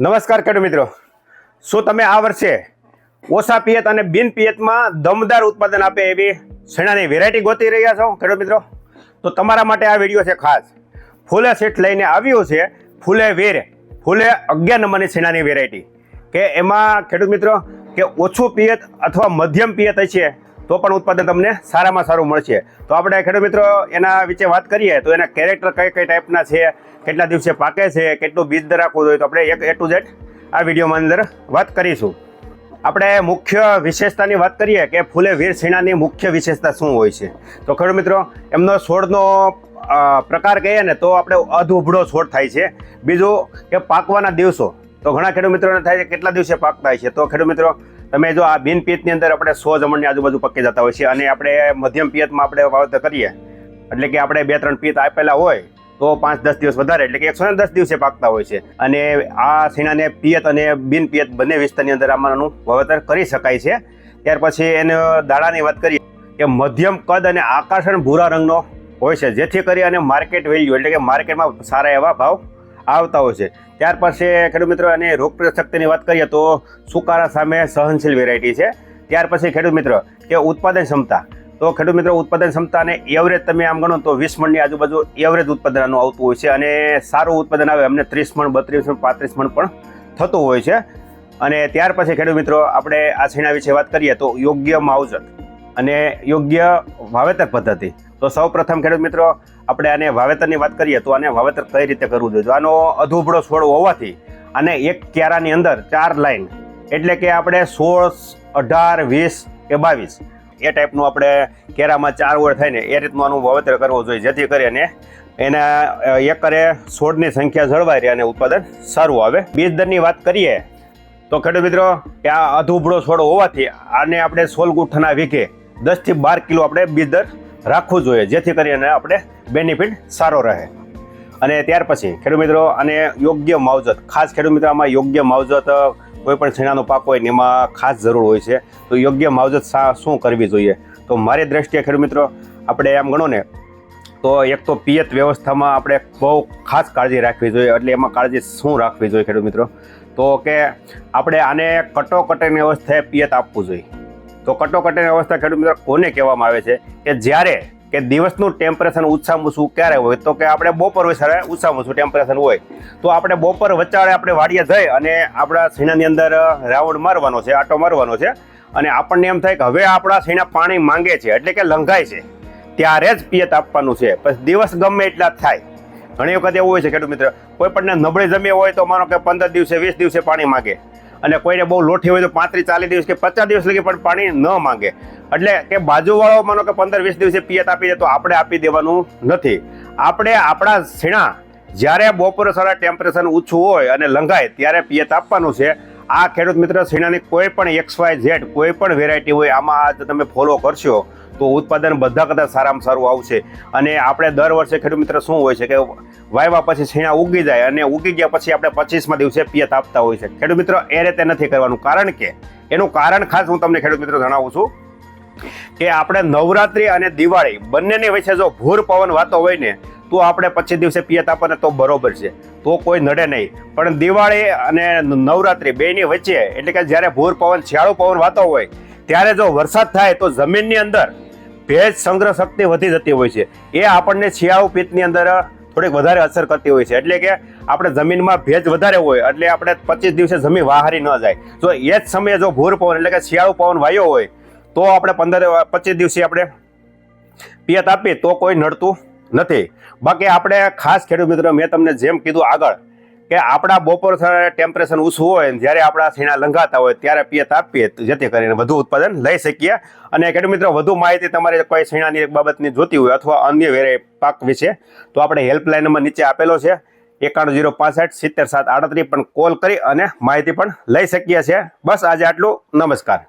નમસ્કાર ખેડૂત મિત્રો. શું તમે આ વર્ષે ઓછા પિયત અને બિન પિયતમાં દમદાર ઉત્પાદન આપે એવી શેણાની વેરાયટી ગોતી રહ્યા છો ખેડૂત મિત્રો? તો તમારા માટે આ વીડિયો છે ખાસ. ફૂલે સીટ લઈને આવ્યું છે ફૂલે વેર, ફૂલે અગિયાર નંબરની શેણાની વેરાયટી કે એમાં ખેડૂત મિત્રો, કે ઓછું પિયત અથવા મધ્યમ પિયત હશે? તો પણ ઉત્પાદન તમને સારામાં સારું મળશે. તો આપણે ખેડૂત મિત્રો, એના વિશે વાત કરીએ, તો એના કેરેક્ટર કઈ કઈ ટાઈપના છે, કેટલા દિવસે પાકે છે, કેટલું બીજ દર રાખવું જોઈએ તો આપણે એક એ ટુ ઝેડ આ વિડીયોમાં અંદર વાત કરીશું. આપણે મુખ્ય વિશેષતાની વાત કરીએ કે ફૂલે, વીર શીણાની મુખ્ય વિશેષતા શું હોય છે? તો ખેડૂત મિત્રો, એમનો છોડનો પ્રકાર કહીએ ને, તો આપણે અધુભડો છોડ થાય છે. બીજું કે પાકવાના દિવસો. તો ઘણા ખેડૂત મિત્રોને થાય છે, કેટલા દિવસે પાક થાય છે? તો ખેડૂત મિત્રો તમે જો આ બિન પિયતની અંદર આપણે સો જમણની આજુબાજુ પકી જતા હોય છે અને આપણે મધ્યમ પિયતમાં આપણે વાવેતર કરીએ, એટલે કે આપણે બે ત્રણ પિયત આપેલા હોય, તો પાંચ દસ દિવસ વધારે, એટલે કે એકસો ને દસ દિવસે પાકતા હોય છે. અને આ શીણાને પિયત અને બિન પિયત બંને વિસ્તારની અંદર આમાંનું વાવેતર કરી શકાય છે. ત્યાર પછી એને દાડાની વાત કરીએ, કે મધ્યમ કદ અને આકર્ષણ ભૂરા રંગનો હોય છે, જેથી કરી અને માર્કેટ વેલ્યુ એટલે કે માર્કેટમાં સારા એવા ભાવ આવતા હોય છે. ત્યાર પછી, ખેડૂત મિત્રો અને રોગ શક્તિની વાત કરીએ તો સુકારા સામે સહનશીલ વેરાયટી છે. ત્યાર પછી, ખેડૂત મિત્રો, કે ઉત્પાદન ક્ષમતા. તો ખેડૂત મિત્રો, ઉત્પાદન ક્ષમતા અને એવરેજ તમે આમ ગણો તો વીસ મણની આજુબાજુ એવરેજ ઉત્પાદન આવતું હોય છે અને સારું ઉત્પાદન આવે અમને ત્રીસ મણ, બત્રીસ મણ, પાંત્રીસ મણ પણ થતું હોય છે. અને ત્યાર પછી, ખેડૂત મિત્રો, આપણે આ છીણા વિશે વાત કરીએ તો યોગ્ય માવજત અને યોગ્ય વાવેતર પદ્ધતિ. તો સૌ પ્રથમ ખેડૂત મિત્રો, આપણે આને વાવેતરની વાત કરીએ તો આને વાવેતર કઈ રીતે કરવું જોઈએ? આનો અધૂબડો છોડ હોવાથી અને એક ક્યારાની અંદર ચાર લાઈન, એટલે કે આપણે સોળ, અઢાર, વીસ કે બાવીસ, એ ટાઈપનું આપણે કેરામાં ચાર ઓળ થાય ને એ રીતનું આનું વાવેતર કરવું જોઈએ, જેથી કરીને એના એકરે છોડની સંખ્યા જળવાઈ રહે અને ઉત્પાદન સારું આવે. બીજ દરની વાત કરીએ તો ખેડૂત મિત્રો, કે આ અધૂબડો છોડ હોવાથી આને આપણે સોલ ગુઠ્ઠાના વીઘે દસથી બાર કિલો આપણે બીજ દર રાખવું જોઈએ, જેથી કરીને આપણે બેનિફિટ સારો રહે. અને ત્યાર પછી ખેડૂત મિત્રો, અને યોગ્ય માવજત, ખાસ ખેડૂત મિત્રો, આમાં યોગ્ય માવજત કોઈ પણ છીણાનો પાક હોય ને એમાં ખાસ જરૂર હોય છે. તો યોગ્ય માવજત શું કરવી જોઈએ? તો મારી દ્રષ્ટિએ ખેડૂત મિત્રો, આપણે એમ ગણો ને, તો એક તો પિયત વ્યવસ્થામાં આપણે બહુ ખાસ કાળજી રાખવી જોઈએ, એટલે એમાં કાળજી શું રાખવી જોઈએ ખેડૂત મિત્રો? તો કે આપણે આને કટોકટીની અવસ્થાએ પિયત આપવું જોઈએ. તો કટોકટીની અવસ્થા ખેડૂત મિત્રો કોને કહેવામાં આવે છે? કે જ્યારે કે દિવસનું ટેમ્પરેચર ઓછામાં ઓછું ક્યારે હોય? તો કે આપણે બપોર વસાડે ઓછામાં ઓછું ટેમ્પરેચર હોય. તો આપણે બપોર વચાળે આપણે વાડીએ જઈ અને આપણા સીણાની અંદર રાઉન્ડ મારવાનો છે, આટો મારવાનો છે અને આપણને એમ થાય કે હવે આપણા સીણા પાણી માંગે છે, એટલે કે લંઘાય છે. ત્યારે જ પિયત આપવાનું છે. પછી દિવસ ગમે એટલા થાય. ઘણી વખત એવું હોય છે ખેડૂત મિત્ર, કોઈ પણ નબળી જમી હોય તો માનો કે પંદર દિવસે, વીસ દિવસે પાણી માંગે. અને કોઈને બહુ લોઠી હોય તો પાંત્રીસ, ચાલીસ દિવસ કે પચાસ દિવસ લગી પણ પાણી ન માંગે. એટલે કે બાજુવાળો માનો કે પંદર, વીસ દિવસે પિયત આપી દે તો આપણે આપી દેવાનું નથી. આપણે આપણા શીણા જ્યારે બપોરે સારા ટેમ્પરેચર ઓછું હોય અને લંઘાય, ત્યારે પિયત આપવાનું છે. આ ખેડૂત મિત્ર સીણાની કોઈ પણ એક્સ વાય ઝેડ, કોઈ પણ વેરાયટી હોય, આમાં આ તમે ફોલો કરશો, તો ઉત્પાદન બધા કરતાં સારામાં સારું આવશે. અને આપણે દર વર્ષે ખેડૂત મિત્ર શું હોય છે કે વાયવા પછી છીણા ઉગી જાય અને ઉગી ગયા પછી આપણે પચીસમાં દિવસે પિયત આપતા હોય છે. ખેડૂત મિત્રો, એ રીતે નથી કરવાનું. કારણ કે, એનું કારણ ખાસ હું તમને ખેડૂત મિત્રો જણાવું છું કે આપણે નવરાત્રિ અને દિવાળી બંનેની વચ્ચે જો ભૂર પવન વાતો હોય ને તો આપણે પછી દિવસે પિયત આપવાને તો બરોબર છે. તો કોઈ નડે નહીં. પણ દિવાળી અને નવરાત્રી બેની વચ્ચે, એટલે કે જ્યારે ભૂર પવન, શિયાળુ પવન વાતો હોય, ત્યારે જો વરસાદ થાય તો જમીનની અંદર ભેજ સંગ્રહ શક્તિ વધી જતી હોય છે. એ આપણને શિયાળુ પિત્તની અંદર થોડીક વધારે અસર કરતી હોય છે. એટલે કે આપણે જમીનમાં ભેજ વધારે હોય, એટલે આપણે પચીસ દિવસે જમીન વાહારી ન જાય. જો એ જ સમયે જો ભૂર પવન, એટલે કે શિયાળુ પવન વાયો હોય, તો આપણે પંદર, પચીસ દિવસે આપણે પિયત આપીએ, તો કોઈ નડતું નથી. બાકી આપણે ખાસ ખેડૂત મિત્રો, મેં તમને જેમ કીધું આગળ કે આપણા બપોર ટેમ્પરેચર ઓછું હોય જ્યારે આપણા છીણા લંઘાતા હોય ત્યારે પિયત આપીએ, જેથી કરીને વધુ ઉત્પાદન લઈ શકીએ. અને ખેડૂત મિત્રો, વધુ માહિતી તમારે કોઈ છીણાની બાબતની જોતી હોય અથવા અન્ય વેરે પાક વિશે, તો આપણે હેલ્પલાઇન નંબર નીચે આપેલો છે. એકાણું જીરો પાસઠ સિત્તેર સાત આડત્રીસ પણ કોલ કરી અને માહિતી પણ લઈ શકીએ છીએ. બસ આજે આટલું. નમસ્કાર.